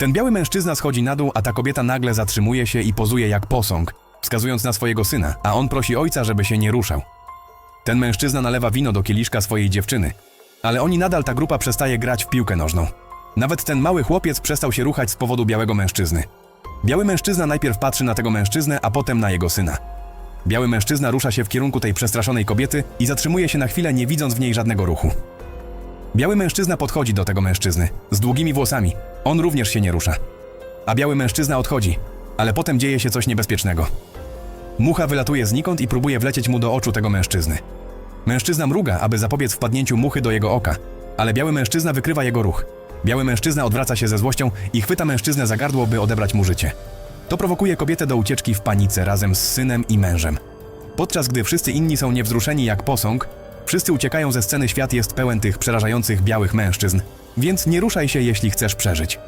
Ten biały mężczyzna schodzi na dół, a ta kobieta nagle zatrzymuje się i pozuje jak posąg, wskazując na swojego syna, a on prosi ojca, żeby się nie ruszał. Ten mężczyzna nalewa wino do kieliszka swojej dziewczyny, ale oni nadal ta grupa przestaje grać w piłkę nożną. Nawet ten mały chłopiec przestał się ruchać z powodu białego mężczyzny. Biały mężczyzna najpierw patrzy na tego mężczyznę, a potem na jego syna. Biały mężczyzna rusza się w kierunku tej przestraszonej kobiety i zatrzymuje się na chwilę, nie widząc w niej żadnego ruchu. Biały mężczyzna podchodzi do tego mężczyzny, z długimi włosami. On również się nie rusza. A biały mężczyzna odchodzi, ale potem dzieje się coś niebezpiecznego. Mucha wylatuje znikąd i próbuje wlecieć mu do oczu tego mężczyzny. Mężczyzna mruga, aby zapobiec wpadnięciu muchy do jego oka, ale biały mężczyzna wykrywa jego ruch. Biały mężczyzna odwraca się ze złością i chwyta mężczyznę za gardło, by odebrać mu życie. To prowokuje kobietę do ucieczki w panice razem z synem i mężem. Podczas gdy wszyscy inni są niewzruszeni jak posąg, wszyscy uciekają ze sceny, świat jest pełen tych przerażających białych mężczyzn, więc nie ruszaj się, jeśli chcesz przeżyć.